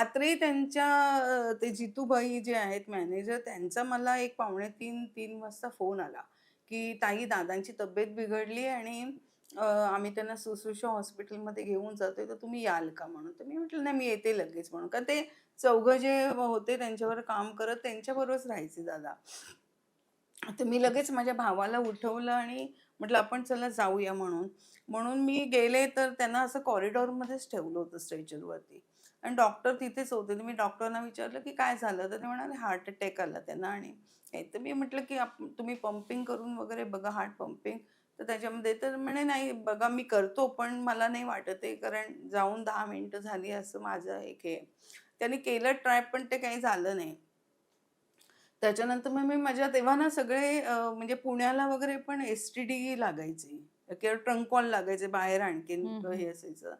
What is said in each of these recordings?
रात्री त्यांच्या ते जितूबाई जे आहेत मॅनेजर त्यांचा मला एक पावणे तीन तीन वाजता फोन आला की ताई दादांची तब्येत बिघडली आणि आम्ही त्यांना सुश्रुषा हॉस्पिटलमध्ये घेऊन जातोय तर तुम्ही याल का म्हणून? तर मी म्हटलं नाही मी येते लगेच म्हणून. कारण ते चौघं जे होते त्यांच्यावर काम करत त्यांच्याबरोबरच राहायचे दादा. तर मी लगेच माझ्या भावाला उठवलं आणि म्हटलं आपण चला जाऊया म्हणून. म्हणून मी गेले तर त्यांना असं कॉरिडॉरमध्येच ठेवलं होतं स्ट्रेचरवरती. आणि डॉक्टर तिथेच होते. तर मी डॉक्टरना विचारलं की काय झालं? तर ते म्हणाले हार्ट अटॅक आला त्यांना. आणि तर मी म्हटलं की आप तुम्ही पंपिंग करून वगैरे बघा हार्ट पंपिंग. तर त्याच्यामध्ये तर म्हणे नाही बघा मी करतो पण मला नाही वाटत आहे कारण जाऊन दहा मिनिटं झाली असं माझं एक हे. त्यांनी केलं ट्राय पण ते काही झालं नाही. त्याच्यानंतर मग मी माझ्या तेव्हा ना सगळे म्हणजे पुण्याला वगैरे पण एस टी डी लागायची. किंवा ट्रंक कॉल लागायचे बाहेर आणखीन. हे असायचं.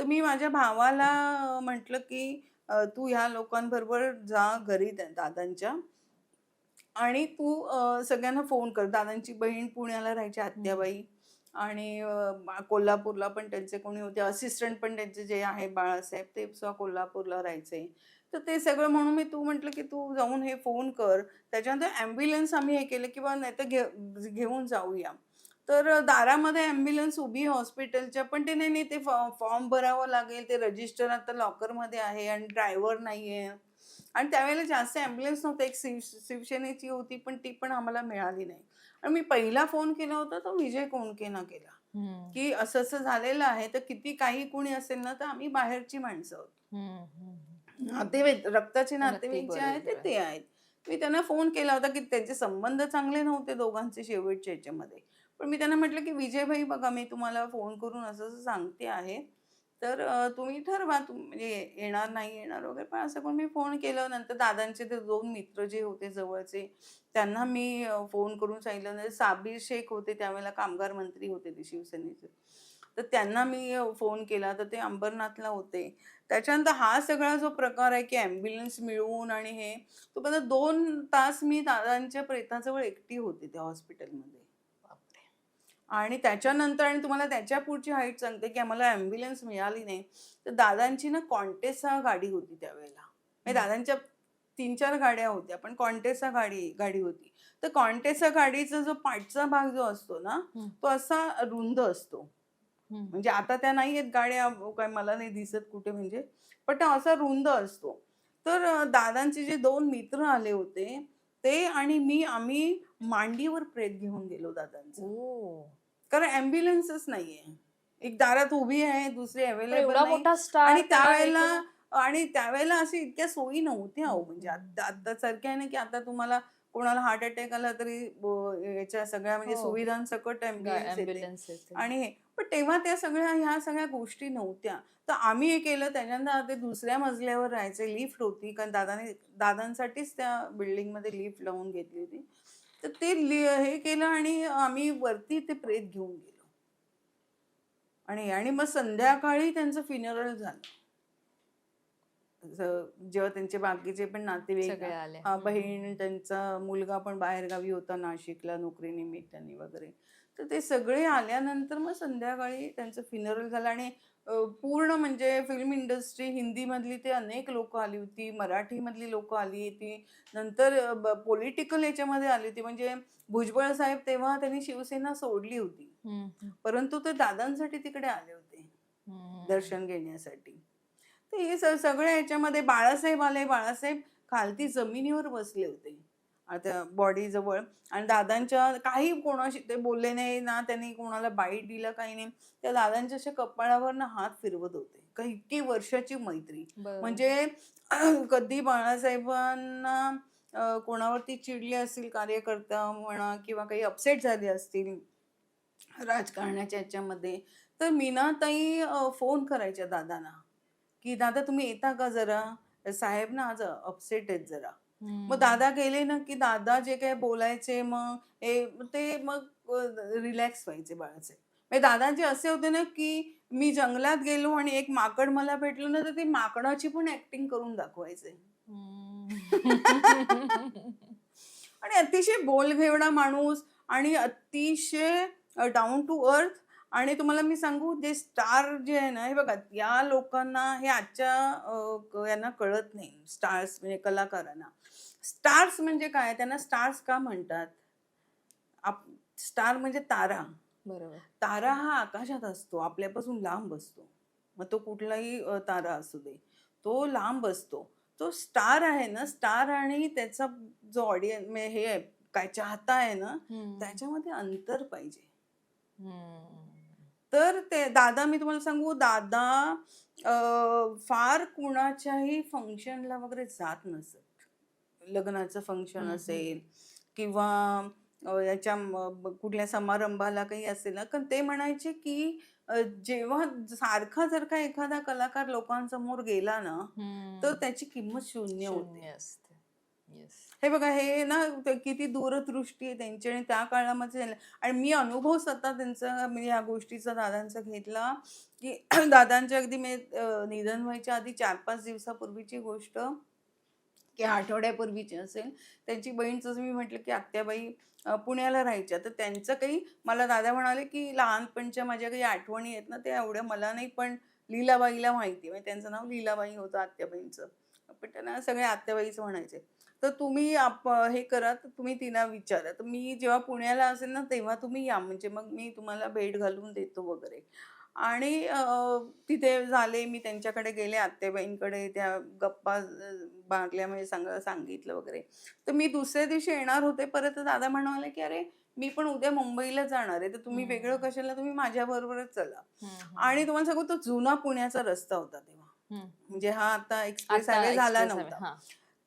तर मी माझ्या भावाला म्हटलं की अ, तू ह्या लोकांबरोबर जा घरी त्या दादांच्या आणि तू अ, सगळ्यांना फोन कर. दादांची बहीण पुण्याला राहायची आत्याबाई आणि अ, बा- कोल्हापूरला पण त्यांचे कोणी होते. असिस्टंट पण त्यांचे जे आहे बाळासाहेब ते सुद्धा कोल्हापूरला राहायचे. तर ते सगळं म्हणून मी तू म्हटलं की तू जाऊन हे फोन कर. त्याच्यानंतर ॲम्ब्युलन्स आम्ही हे केलं किंवा नाही तर घे घेऊन जाऊया. तर दारामध्ये ॲम्ब्युलन्स उभी आहे हॉस्पिटलच्या पण ते नाही नाही ते फॉर्म भरावं लागेल ते रजिस्टर आता लॉकरमध्ये आहे आणि ड्रायव्हर नाही आहे. आणि त्यावेळेला जास्त ॲम्ब्युलन्स नव्हतं एक शिव शिवसेनेची होती पण ती पण आम्हाला मिळाली नाही. आणि मी पहिला फोन केला होता तो विजय कोणकेना केला. की असं असं झालेलं आहे तर किती काही कुणी असेल ना तर आम्ही बाहेरची माणसं आहोत. नातेवाईक रक्ताचे नातेवाईक जे आहेत ते. ते आहेत. मी त्यांना फोन केला होता की त्यांचे संबंध चांगले नव्हते दोघांचे शेवटच्या याच्यामध्ये. पण मी त्यांना म्हटलं की विजयभाई बघा मी तुम्हाला फोन करून असं असं सांगते आहे. तर तुम्ही ठरवा तुम म्हणजे येणार नाही येणार वगैरे. पण असं करून मी फोन केलं नंतर दादांचे ते दोन मित्र जे होते जवळचे त्यांना मी फोन करून सांगितलं. म्हणजे नंतर साबीर शेख होते त्यावेळेला कामगार मंत्री होते ते शिवसेनेचे. तर त्यांना मी फोन केला. तर ते अंबरनाथला होते. त्याच्यानंतर हा सगळा जो प्रकार आहे की ॲम्ब्युलन्स मिळवून आणि हे तो दोन तास मी दादांच्या प्रेताजवळ एकटी होते त्या हॉस्पिटलमध्ये. आणि त्याच्यानंतर आणि तुम्हाला त्याच्या पुढची हाईट सांगते की आम्हाला ॲम्ब्युलन्स मिळाली नाही तर दादांची ना कॉन्टेसा गाडी होती त्यावेळेला म्हणजे. दादांच्या तीन चार गाड्या होत्या पण कॉन्टेसा गाडी गाडी होती तर कॉन्टेसा गाडीचा जो पाठचा भाग जो असतो ना. तो असा रुंद असतो. म्हणजे आता त्या नाही आहेत गाड्या काय मला नाही दिसत कुठे म्हणजे पण तो असा रुंद असतो तर दादांचे जे दोन मित्र आले होते ते आणि मी आम्ही मांडीवर प्रेत घेऊन गेलो दादांचं. कारण ॲम्ब्युलन्सच नाहीये. एक दारात उभी आहे दुसरी अवेलेबल आणि त्यावेळेला आणि त्यावेळेला अशी इतक्या सोयी नव्हत्या अहो. म्हणजे. आता सारख्या आहे ना की आता तुम्हाला कोणाला हार्ट अटॅक आला तरी याच्या सगळ्या म्हणजे हो. सुविधांसकट ॲम्ब्युलन्स आणि हे पण तेव्हा त्या सगळ्या ह्या सगळ्या गोष्टी नव्हत्या. तर आम्ही हे केलं त्याच्यानंतर ते दुसऱ्या मजल्यावर राहायचे. लिफ्ट होती. कारण दादाने दादांसाठीच त्या बिल्डिंगमध्ये लिफ्ट लावून घेतली होती. तर ते लि- हे केलं आणि आम्ही वरती ते प्रेत घेऊन गेलो. आणि आणि मग संध्याकाळी त्यांचं फिनरल झालं. जेव्हा त्यांचे बाकीचे पण नातेवाईक बहीण त्यांचा मुलगा पण बाहेरगावी होता नाशिकला नोकरी निमित्ताने वगैरे. तर ते सगळे आल्यानंतर मग संध्याकाळी त्यांचं फिनरल झालं आणि पूर्ण म्हणजे फिल्म इंडस्ट्री हिंदीमधली ते अनेक लोक आली होती मराठीमधली लोक आली होती नंतर पॉलिटिकल याच्यामध्ये आली होती. म्हणजे भुजबळ साहेब तेव्हा त्यांनी शिवसेना सोडली होती. परंतु ते दादांसाठी तिकडे आले होते. दर्शन घेण्यासाठी. तर हे सगळ्या याच्यामध्ये बाळासाहेब आले. बाळासाहेब खालती जमिनीवर बसले होते. आता बॉडी जवळ. आणि दादांच्या काही कोणाशी ते बोलले नाही ना त्यांनी कोणाला बाईट दिला काही नाही. त्या दादांच्या अशा कपाळावर ना हात फिरवत होते. का इतकी वर्षाची मैत्री. म्हणजे कधी बाळासाहेबांना कोणावरती चिडले असतील कार्यकर्ता म्हणा किंवा काही अपसेट झाले असतील राजकारणाच्या याच्यामध्ये तर मीनाताई फोन करायच्या दादांना. की दादा तुम्ही येता का जरा? साहेब ना आज अपसेट आहेत जरा. मग दादा गेले ना की दादा जे काय बोलायचे मग ते मग रिलॅक्स व्हायचे बाळाचे. म्हणजे दादाचे असे होते ना की मी जंगलात गेलो आणि एक माकड मला भेटलं ना तर ते माकडाची पण ऍक्टिंग करून दाखवायचे. आणि अतिशय बोलघेवडा माणूस आणि अतिशय डाऊन टू अर्थ आणि तुम्हाला मी सांगू जे स्टार जे आहे ना हे बघा या लोकांना हे आजच्या यांना कळत नाही स्टार्स म्हणजे कलाकारांना. स्टार्स म्हणजे काय? त्यांना स्टार्स का म्हणतात? आप स्टार म्हणजे तारा. बरोबर. तारा हा आकाशात असतो आपल्यापासून लांब असतो मग तो कुठलाही तारा असू दे तो लांब असतो तो स्टार आहे ना स्टार आणि त्याचा जो ऑडियन्स हे आहे, काय चाहता आहे ना. त्याच्यामध्ये अंतर पाहिजे. तर ते दादा मी तुम्हाला सांगू दादा अ, फार कुणाच्याही फंक्शनला वगैरे जात नसत लग्नाचं फंक्शन हम्म, हम्म. असेल किंवा अ, याच्या म- ब- कुठल्या समारंभाला काही असेल ना कारण ते म्हणायचे की अ, जेव्हा सारखा जर का एखादा कलाकार लोकांसमोर गेला ना तर हम्म. त्याची किंमत शून्य होते शून्य असते हे बघा हे ना किती दूरदृष्टी आहे त्यांची आणि त्या काळामध्ये आणि मी अनुभव स्वतः त्यांचा मी या गोष्टीचा दादांचा घेतला की दादांच्या अगदी मी निधन व्हायच्या आधी चार पाच दिवसापूर्वीची गोष्ट की आठवड्यापूर्वीची असेल. त्यांची बहीण जसं मी म्हटलं की आत्याबाई पुण्याला राहायच्या. तर त्यांचं काही मला दादा म्हणाले की लहानपणच्या माझ्या काही आठवणी आहेत ना त्या एवढ्या मला नाही पण लीलाबाईला माहिती म्हणजे त्यांचं नाव लीलाबाई होतं आत्याबाईंचं. पण त्यांना सगळे आत्याबाईच म्हणायचे. तर तुम्ही आप हे करा तर तुम्ही तिला विचारा. तर मी जेव्हा पुण्याला असेल ना तेव्हा तुम्ही या. म्हणजे मग मी तुम्हाला भेट घालून देतो वगैरे. आणि तिथे झाले. मी त्यांच्याकडे गेले आत्याबाईंकडे त्या गप्पा मारल्या म्हणजे सांग सांगितलं वगैरे. तर मी दुसऱ्या दिवशी येणार होते. परत दादा म्हणाले की अरे मी पण उद्या मुंबईला जाणार आहे. तर तुम्ही. वेगळं कशाला? तुम्ही माझ्या बरोबरच चला. आणि तुम्हाला सांगू तो जुना पुण्याचा रस्ता होता तेव्हा. म्हणजे हा आता एक्सप्रेस हायवे झाला नव्हता.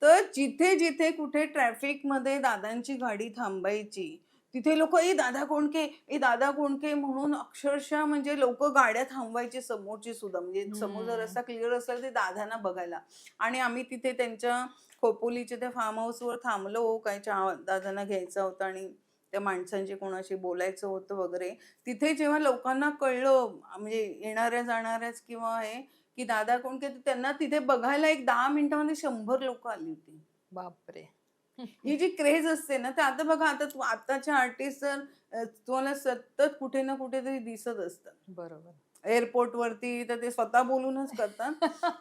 तर जिथे जिथे कुठे ट्रॅफिकमध्ये दादांची गाडी थांबायची तिथे लोक ए दादा कोणके ए दादा कोणके म्हणून अक्षरशः म्हणजे लोक गाड्या थांबवायचे समोरची सुद्धा. म्हणजे समोरचा हम्म. रस्ता क्लिअर असला ते दादांना बघायला. आणि आम्ही तिथे त्यांच्या खोपोलीच्या त्या फार्म हाऊसवर थांबलो. काय चहा दादांना घ्यायचा होता आणि त्या माणसांशी कोणाशी बोलायचं होतं वगैरे. तिथे जेव्हा लोकांना कळलं म्हणजे येणाऱ्या जाणाऱ्याच किंवा हे की दादा कोणके तर त्यांना तिथे बघायला एक दहा मिनिटामध्ये शंभर लोक आली होती. बापरे. ही जी क्रेज असते ना ते आता बघा आता तू आताच्या आर्टिस्ट तर तुम्हाला सतत कुठे ना कुठेतरी दिसत असतात. बरोबर. एअरपोर्ट वरती तर ते स्वतः बोलूनच करतात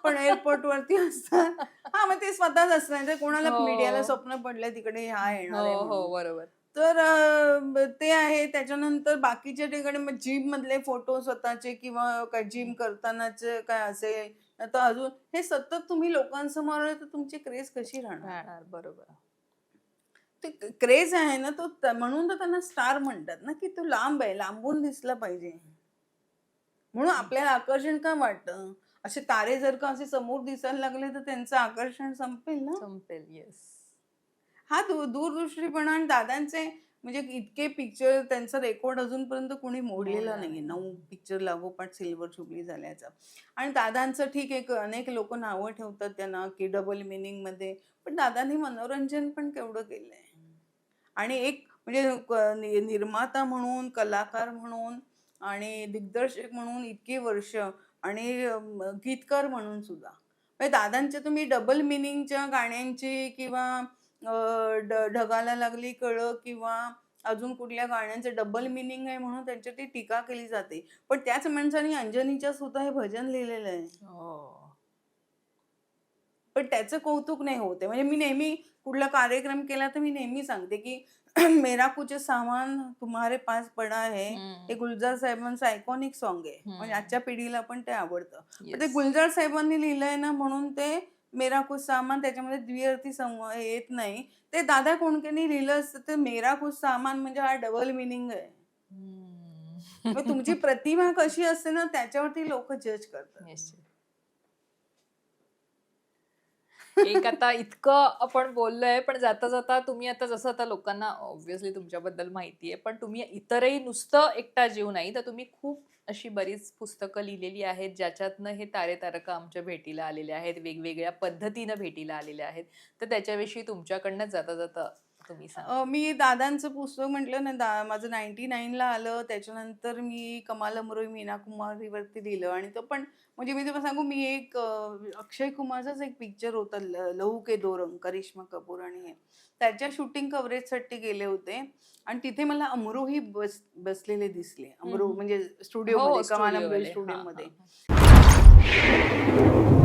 पण एअरपोर्ट वरती असतात. हा मग ते स्वतःच असतात तर कोणाला हो. मीडियाला स्वप्न पडलंय तिकडे हा येणार हो हो. बरोबर. तर अं, ते आहे. त्याच्यानंतर बाकीच्या ठिकाणी जिम मधले फोटो स्वतःचे किंवा काय जिम करतानाचे काय असेल तर अजून हे सतत तुम्ही लोकांसमोर तर तुमची क्रेज कशी राहणार? राहणार बरोबर. ते क्रेज आहे ना तो त- म्हणून तर त्यांना स्टार म्हणतात ना की तो लांब आहे लांबून दिसला पाहिजे. म्हणून आपल्याला आकर्षण का वाटतं? असे तारे जर का असे समोर दिसायला लागले तर त्यांचं आकर्षण संपेल ना? संपेल येस हा दूर दूरदृष्टीपणा आणि दादांचे म्हणजे इतके पिक्चर त्यांचा रेकॉर्ड अजूनपर्यंत कोणी मोडलेला नाही. नऊ पिक्चर लागोपाठ सिल्वर जुबली झाल्याचा. आणि दादांचं ठीक आहे अनेक लोक नावं ठेवतात त्यांना की डबल मिनिंगमध्ये. पण दादांनी मनोरंजन पण केवढं केलंय. आणि एक म्हणजे निर्माता म्हणून कलाकार म्हणून आणि दिग्दर्शक म्हणून इतकी वर्ष आणि गीतकार म्हणून सुद्धा. म्हणजे दादांच्या तुम्ही डबल मिनिंगच्या गाण्यांची किंवा ड- ढगाला लागली कळं किंवा अजून कुठल्या गाण्यांचं डबल मिनिंग आहे म्हणून त्यांच्यावरती टीका केली जाते. पण त्याच माणसाने अंजनीच्या सुद्धा हे भजन लिहिलेलं आहे. हो. पण त्याचं कौतुक नाही होते म्हणजे मी नेहमी कुठला कार्यक्रम केला तर मी नेहमी सांगते की मेरा कुछ सामान तुम्हारे पास पडा है. हम्म. हे गुलजार साहेबांचं आयकॉनिक सॉन्ग आहे. म्हणजे. आजच्या पिढीला पण ते आवडतं. ते. गुलजार साहेबांनी लिहिलंय ना म्हणून ते मेरा कुछ सामान त्याच्यामध्ये द्विअर्थी संवाद येत नाही ते दादा कोणकेनी लिहिलं असतं ते मेरा कुछ सामान म्हणजे हा डबल मिनिंग आहे. मग तुमची प्रतिभा कशी असते ना त्याच्यावरती लोक जज करतात. एक आता इतकं आपण बोललोय पण जाता जाता तुम्ही आता जसं आता लोकांना ऑब्व्हियसली तुमच्याबद्दल माहिती आहे पण तुम्ही इतरही नुसतं एकटा जीव नाही तर तुम्ही खूप अशी बरीच पुस्तकं लिहिलेली आहेत ज्याच्यातनं हे तारे तारका आमच्या भेटीला आलेले आहेत वेगवेगळ्या पद्धतीनं भेटीला आलेले आहेत. तर त्याच्याविषयी तुमच्याकडनं जाता जाता तुम्ही सांगा. अ, मी दादांचं पुस्तक म्हटलं ना दा माझं नाईन्टी नाईनला आलं. त्याच्यानंतर मी कमाल अमरोई मीना कुमारीवरती लिहिलं. आणि तो पण म्हणजे मी तुम्हाला सांगू मी एक अ, अक्षय कुमारचाच एक पिक्चर होता ल- लहू के दो रंग करिश्मा कपूर आणि हे. त्याच्या शूटिंग कव्हरेजसाठी गेले होते. आणि तिथे मला अमरोही बस बसलेले दिसले. अमरो हम्म. म्हणजे हो, स्टुडिओमध्ये कमाल studio वाले. हा, स्टुडिओमध्ये हा, हा.